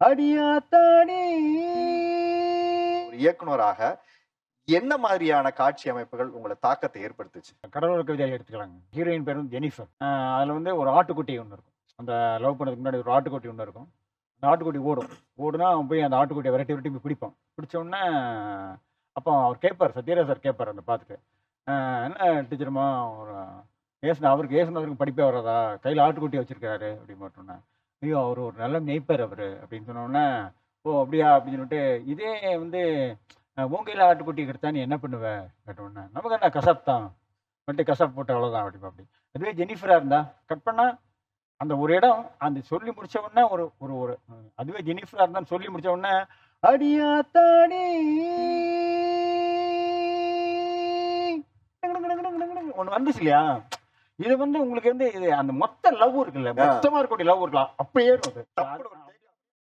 அடியாத்தாடி ஒரு இயக்குனராக என்ன மாதிரியான காட்சி அமைப்புகள் உங்களை தாக்கத்தை ஏற்படுத்துச்சு? கடலோர கவிதை எடுத்துக்கலாங்க. ஹீரோயின் பேர் வந்து ஜெனிஃபர் அதுல வந்து ஒரு ஆட்டுக்குட்டி ஒன்று இருக்கும். அந்த லவ் பண்ணதுக்கு முன்னாடி ஒரு ஆட்டுக்குட்டி ஒன்று இருக்கும். அந்த ஆட்டுக்குட்டி ஓடும். ஓடுனா அவன் போய் அந்த ஆட்டுக்குட்டியை விரட்டி விரட்டி போய் பிடிப்பான். பிடிச்ச உடனே அப்போ அவர் கேட்பார் சத்யராஜ் சார் கேட்பார் அந்த பார்த்துட்டு என்ன டீச்சருமா ஒரு ஏசுனா அவருக்கு ஏசுனவருக்கு படிப்பே வராதா? கையில் ஆட்டுக்குட்டி வச்சிருக்காரு அப்படின்னு மட்டும்னா ஐயோ அவர் ஒரு நல்ல மேய்ப்பர் அவர் அப்படின்னு சொன்னோன்னே ஓ அப்படியா அப்படின்னு சொல்லிட்டு இதே வந்து மூங்கையில் ஆட்டுக்குட்டி கிடைத்தா நீ என்ன பண்ணுவ கேட்டோன்னே நமக்கு என்ன கசப் தான் வந்துட்டு கசப் போட்டு அவ்வளோதான் அப்படி அப்படி அதுவே ஜெனிஃபராக இருந்தா கட் பண்ணால் அந்த ஒரு இடம் அந்த சொல்லி முடிச்ச உடனே ஒரு ஒரு ஒரு அதுவே ஜெனிஃபராக இருந்தான்னு சொல்லி முடிச்ச உடனே அடியா தாடி ஒன்று வந்துச்சு இல்லையா இது வந்து உங்களுக்கு வந்து இது அந்த மொத்த லவ் இருக்குல்ல மொத்தமா இருக்கக்கூடிய லவ் இருக்கலாம் அப்படியே இருக்கும்.